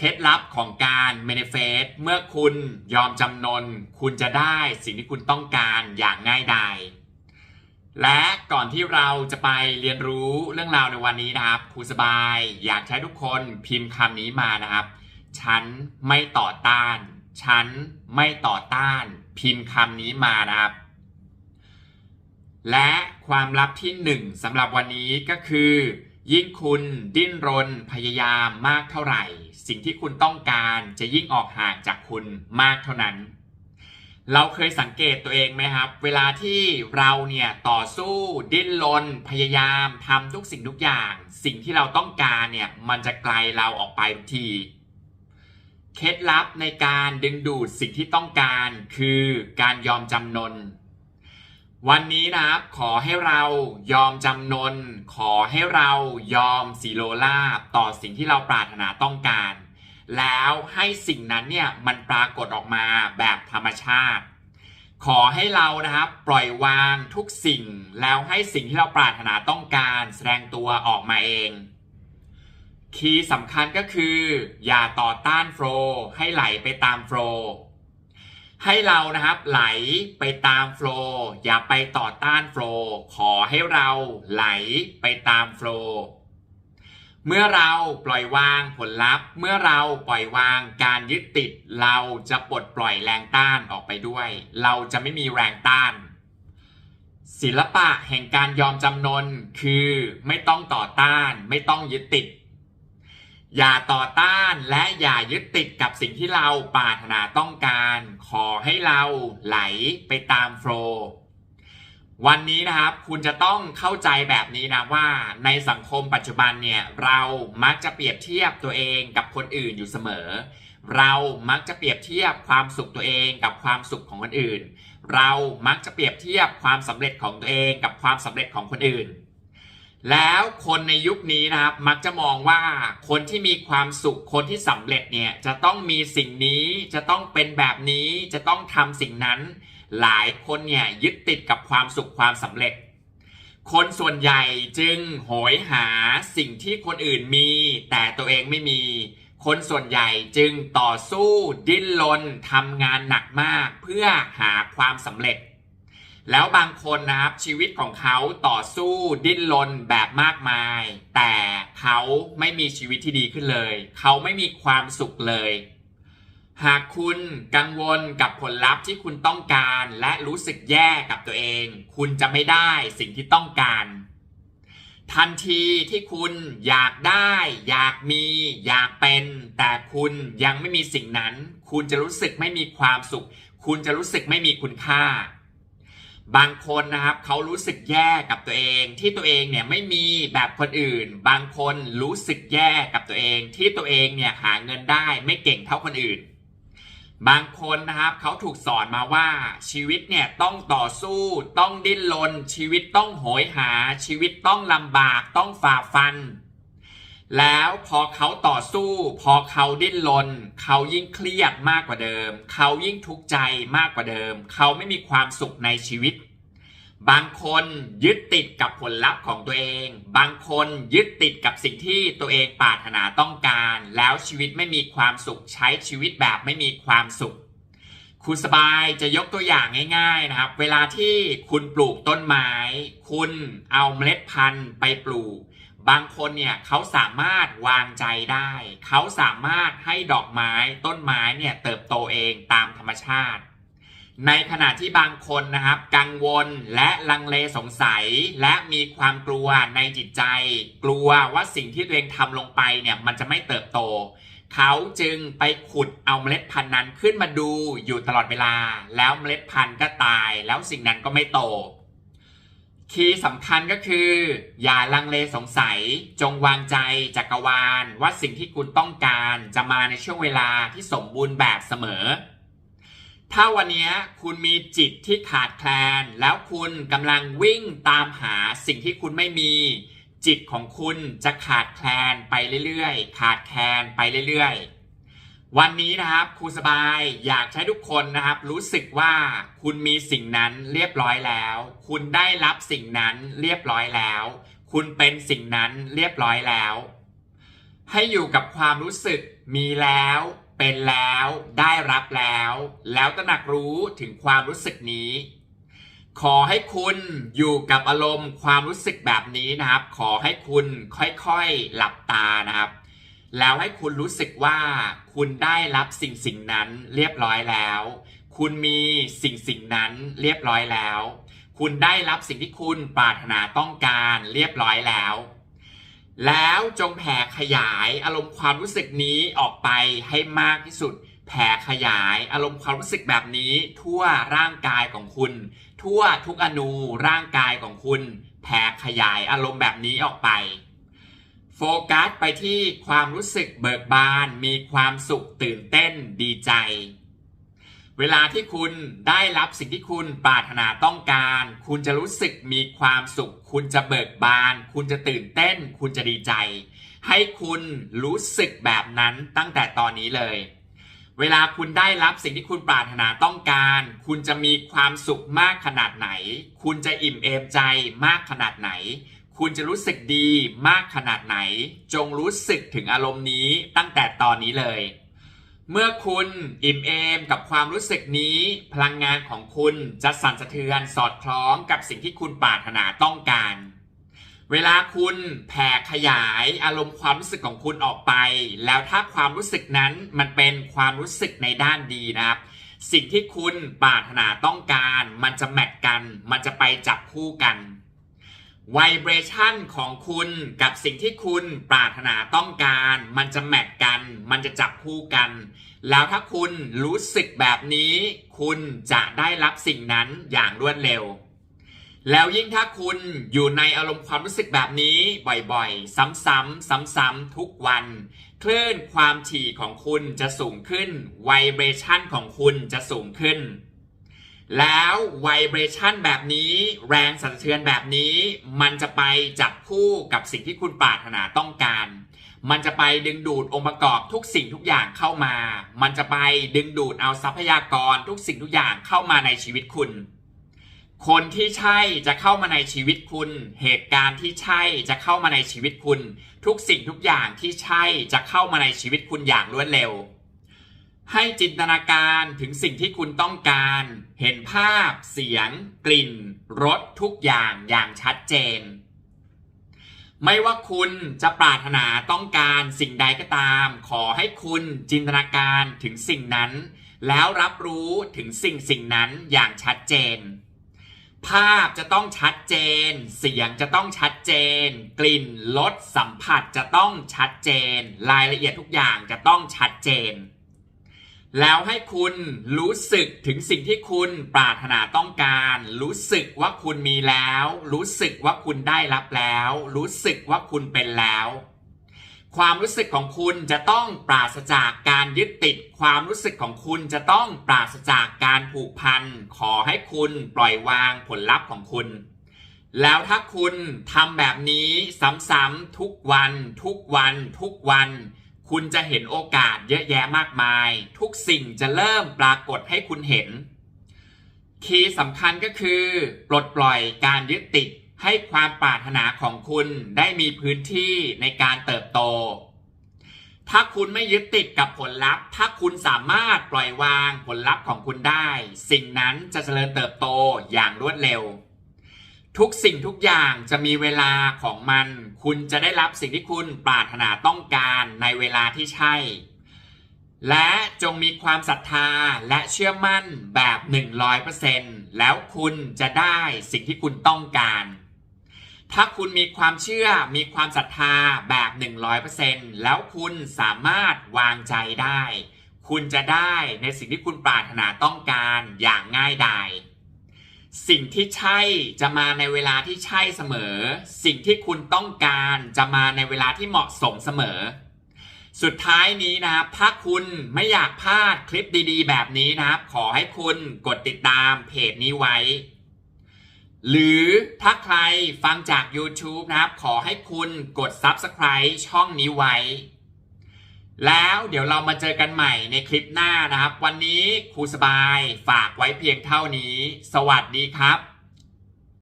เคล็ดลับของการเมนเฟสเมื่อคุณยอมจำนน คุณจะได้สิ่งที่คุณต้องการอย่างง่ายดายและก่อนที่เราจะไปเรียนรู้เรื่องราวในวันนี้นะครับครูสบายอยากใช้ทุกคนพิมพ์คำนี้มานะครับ ฉันไม่ต่อต้าน ฉันไม่ต่อต้าน พิมพ์คำนี้มานะครับ และความลับที่หนึ่งสำหรับวันนี้ก็คือ ยิ่งคุณดิ้นรนพยายามมากเท่าไหร่ สิ่งที่คุณต้องการจะยิ่งออกห่างจากคุณมากเท่านั้น เราเคยสังเกตตัวเองไหมครับ เวลาที่เราเนี่ยต่อสู้ดิ้นรนพยายามทำทุกสิ่งทุกอย่าง สิ่งที่เราต้องการเนี่ยมันจะไกลเราออกไปทุกทีเคล็ดลับในการดึงดูดสิ่งที่ต้องการคือการยอมจำนน วันนี้นะครับขอให้เรายอมจำนน ขอให้เรายอมสีโลลาบต่อสิ่งที่เราปรารถนาต้องการ แล้วให้สิ่งนั้นเนี่ยมันปรากฏออกมาแบบธรรมชาติ ขอให้เรานะครับปล่อยวางทุกสิ่ง แล้วให้สิ่งที่เราปรารถนาต้องการแสดงตัวออกมาเอง คีย์สำคัญก็คือ อย่าต่อต้านโฟล์ให้ไหลไปตามโฟล์ ให้เรานะครับไหลไปตามโฟล์อย่าไปต่อต้านโฟล์ขอให้เราไหลไปตามโฟล์เมื่อเราปล่อยวางผลลัพธ์ เมื่อเราปล่อยวางการยึดติด เราจะปลดปล่อยแรงต้านออกไปด้วย เราจะไม่มีแรงต้าน ศิลปะแห่งการยอมจำนนคือไม่ต้องต่อต้าน ไม่ต้องยึดติด อย่าต่อต้านและอย่ายึดติดกับสิ่งที่เราปรารถนาต้องการ ขอให้เราไหลไปตามโฟลว์วันนี้นะครับ คุณจะต้องเข้าใจแบบนี้นะว่าในสังคมปัจจุบันเนี่ยเรามักจะเปรียบเทียบตัวเองกับคนอื่นอยู่เสมอ เรามักจะเปรียบเทียบความสุขตัวเองกับความสุขของคนอื่น เรามักจะเปรียบเทียบความสำเร็จของตัวเองกับความสำเร็จของคนอื่น แล้วคนในยุคนี้นะครับมักจะมองว่าคนที่มีความสุขคนที่สำเร็จเนี่ยจะต้องมีสิ่งนี้จะต้องเป็นแบบนี้จะต้องทำสิ่งนั้น หลายคนเนี่ยยึดติดกับความสุขความสำเร็จ คนส่วนใหญ่จึงโหยหาสิ่งที่คนอื่นมี แต่ตัวเองไม่มี คนส่วนใหญ่จึงต่อสู้ดิ้นรนทำงานหนักมาก เพื่อหาความสำเร็จ แล้วบางคนนะครับชีวิตของเขาต่อสู้ดิ้นรนแบบมากมาย แต่เขาไม่มีชีวิตที่ดีขึ้นเลย เขาไม่มีความสุขเลย หากคุณกังวลกับผลลัพธ์ที่คุณต้องการและรู้สึกแย่กับตัวเอง คุณจะไม่ได้สิ่งที่ต้องการ ทันทีที่คุณอยากได้ อยากมี อยากเป็น แต่คุณยังไม่มีสิ่งนั้น คุณจะรู้สึกไม่มีความสุข คุณจะรู้สึกไม่มีคุณค่า บางคนนะครับเขารู้สึกแย่กับตัวเองที่ตัวเองเนี่ยไม่มีแบบคนอื่น บางคนรู้สึกแย่กับตัวเองที่ตัวเองเนี่ยหาเงินได้ไม่เก่งเท่าคนอื่น บางคนนะครับเขาถูกสอนมาว่าชีวิตเนี่ยต้องต่อสู้ต้องดิ้นรนชีวิตต้องโหยหาชีวิตต้องลำบากต้องฝ่าฟัน แล้วพอเขาต่อสู้ พอเขาดิ้นรนเขายิ่งเครียดมากกว่าเดิม เขายิ่งทุกข์ใจมากกว่าเดิม เขาไม่มีความสุขในชีวิต บางคนยึดติดกับผลลัพธ์ของตัวเอง บางคนยึดติดกับสิ่งที่ตัวเองปรารถนาต้องการ แล้วชีวิตไม่มีความสุขใช้ชีวิตแบบไม่มีความสุขคุณสบายจะยกตัวอย่างง่ายๆนะครับ เวลาที่คุณปลูกต้นไม้ คุณเอาเมล็ดพันธุ์ไปปลูก บางคนเนี่ยเขาสามารถวางใจได้ เขาสามารถให้ดอกไม้ต้นไม้เนี่ยเติบโตเองตามธรรมชาติ ในขณะที่บางคนนะครับ กังวลและลังเลสงสัยและมีความกลัวในจิตใจ กลัวว่าสิ่งที่ตัวเองทำลงไปเนี่ยมันจะไม่เติบโต เขาจึงไปขุดเอาเมล็ดพันธุ์นั้นขึ้นมาดูอยู่ตลอดเวลา แล้วเมล็ดพันธุ์ก็ตาย แล้วสิ่งนั้นก็ไม่โต คีย์สำคัญก็คือ อย่าลังเลสงสัย จงวางใจจักรวาล ว่าสิ่งที่คุณต้องการจะมาในช่วงเวลาที่สมบูรณ์แบบเสมอ ถ้าวันนี้คุณมีจิตที่ขาดแคลน แล้วคุณกำลังวิ่งตามหาสิ่งที่คุณไม่มี จิตของคุณจะขาดแคลนไปเรื่อยๆ ขาดแคลนไปเรื่อยๆ วันนี้นะครับครูสบายอยากให้ทุกคนนะครับ รู้สึกว่าคุณมีสิ่งนั้นเรียบร้อยแล้ว คุณได้รับสิ่งนั้นเรียบร้อยแล้ว คุณเป็นสิ่งนั้นเรียบร้อยแล้ว ให้อยู่กับความรู้สึกมีแล้ว เป็นแล้ว ได้รับแล้ว แล้วตระหนักรู้ถึงความรู้สึกนี้ ขอให้คุณอยู่กับอารมณ์ความรู้สึกแบบนี้นะครับ ขอให้คุณค่อยๆหลับตานะครับ แล้วให้คุณรู้สึกว่าคุณได้รับสิ่งสิ่งนั้นเรียบร้อยแล้ว คุณมีสิ่งสิ่งนั้นเรียบร้อยแล้ว คุณได้รับสิ่งที่คุณปรารถนาต้องการเรียบร้อยแล้ว แล้วจงแผ่ขยายอารมณ์ความรู้สึกนี้ออกไปให้มากที่สุด แผ่ขยายอารมณ์ความรู้สึกแบบนี้ ทั่วร่างกายของคุณ ทั่วทุกอนูร่างกายของคุณ แผ่ขยายอารมณ์แบบนี้ออกไป โฟกัสไปที่ความรู้สึกเบิกบาน มีความสุขตื่นเต้นดีใจ เวลาที่คุณได้รับสิ่งที่คุณปรารถนาต้องการ คุณจะรู้สึกมีความสุข คุณจะเบิกบาน คุณจะตื่นเต้น คุณจะดีใจ ให้คุณรู้สึกแบบนั้นตั้งแต่ตอนนี้เลย เวลาคุณได้รับสิ่งที่คุณปรารถนาต้องการ คุณจะมีความสุขมากขนาดไหน คุณจะอิ่มเอมใจมากขนาดไหน คุณจะรู้สึกดีมากขนาดไหน จงรู้สึกถึงอารมณ์นี้ตั้งแต่ตอนนี้เลย เมื่อคุณอิ่มเอมกับความรู้สึกนี้ พลังงานของคุณจะสั่นสะเทือนสอดคล้องกับสิ่งที่คุณปรารถนาต้องการ เวลาคุณแผ่ขยายอารมณ์ความรู้สึกของคุณออกไป แล้วถ้าความรู้สึกนั้นมันเป็นความรู้สึกในด้านดีนะครับสิ่งที่คุณปรารถนาต้องการ มันจะแมทกัน มันจะไปจับคู่กัน วเบรชั่นของคุณกับสิ่งที่คุณปรารถนาต้องการ มันจะแมทกัน มันจะจับคู่กัน แล้วถ้าคุณรู้สึกแบบนี้ คุณจะได้รับสิ่งนั้นอย่างรวดเร็ว แล้วยิ่งถ้าคุณอยู่ในอารมณ์ความรู้สึกแบบนี้บ่อยๆ ซ้ำๆซ้ำๆทุกวัน คลื่นความถี่ของคุณจะสูงขึ้นไวเบรชั่นของคุณจะสูงขึ้น แล้วไวเบรชั่นแบบนี้แรงสั่นสะเทือนแบบนี้ มันจะไปจับคู่กับสิ่งที่คุณปรารถนาต้องการ มันจะไปดึงดูดองค์ประกอบทุกสิ่งทุกอย่างเข้ามา มันจะไปดึงดูดเอาทรัพยากรทุกสิ่งทุกอย่างเข้ามาในชีวิตคุณ คนที่ใช่จะเข้ามาในชีวิตคุณ เหตุการณ์ที่ใช่จะเข้ามาในชีวิตคุณ ทุกสิ่งทุกอย่างที่ใช่จะเข้ามาในชีวิตคุณอย่างรวดเร็ว ให้จินตนาการถึงสิ่งที่คุณต้องการ เห็นภาพ เสียง กลิ่น รสทุกอย่างอย่างชัดเจน ไม่ว่าคุณจะปรารถนาต้องการสิ่งใดก็ตาม ขอให้คุณจินตนาการถึงสิ่งนั้น แล้วรับรู้ถึงสิ่งสิ่งนั้นอย่างชัดเจน ภาพจะต้องชัดเจน เสียงจะต้องชัดเจน กลิ่น รส สัมผัสจะต้องชัดเจน รายละเอียดทุกอย่างจะต้องชัดเจน แล้วให้คุณรู้สึกถึงสิ่งที่คุณปรารถนาต้องการ รู้สึกว่าคุณมีแล้ว รู้สึกว่าคุณได้รับแล้ว รู้สึกว่าคุณเป็นแล้ว ความรู้สึกของคุณจะต้องปราศจากการยึดติด ความรู้สึกของคุณจะต้องปราศจากการผูกพัน ขอให้คุณปล่อยวางผลลัพธ์ของคุณ แล้วถ้าคุณทำแบบนี้ซ้ำๆทุกวัน ทุกวัน ทุกวัน คุณจะเห็นโอกาสเยอะแยะมากมาย ทุกสิ่งจะเริ่มปรากฏให้คุณเห็น คีย์สำคัญก็คือ ปลดปล่อยการยึดติดให้ความปรารถนาของคุณได้มีพื้นที่ในการเติบโต ถ้าคุณไม่ยึดติดกับผลลัพธ์ ถ้าคุณสามารถปล่อยวางผลลัพธ์ของคุณได้ สิ่งนั้นจะเจริญเติบโตอย่างรวดเร็ว ทุกสิ่งทุกอย่างจะมีเวลาของมัน คุณจะได้รับสิ่งที่คุณปรารถนาต้องการในเวลาที่ใช่ และจงมีความศรัทธาและเชื่อมั่นแบบ 100%แล้วคุณจะได้สิ่งที่คุณต้องการ ถ้าคุณมีความเชื่อมีความศรัทธาแบบ 100%แล้วคุณสามารถวางใจได้ คุณจะได้ในสิ่งที่คุณปรารถนาต้องการอย่างง่ายดาย สิ่งที่ใช่จะมาในเวลาที่ใช่เสมอ สิ่งที่คุณต้องการจะมาในเวลาที่เหมาะสมเสมอ สุดท้ายนี้นะครับถ้าคุณไม่อยากพลาดคลิปดีๆ แบบนี้นะครับ ขอให้คุณกดติดตามเพจนี้ไว้ หรือถ้าใครฟังจาก YouTube นะครับ ขอให้คุณกด Subscribe ช่องนี้ไว้ แล้วเดี๋ยวเรามาเจอกันใหม่ในคลิปหน้านะครับ วันนี้ครูสบายฝากไว้เพียงเท่านี้ สวัสดีครับ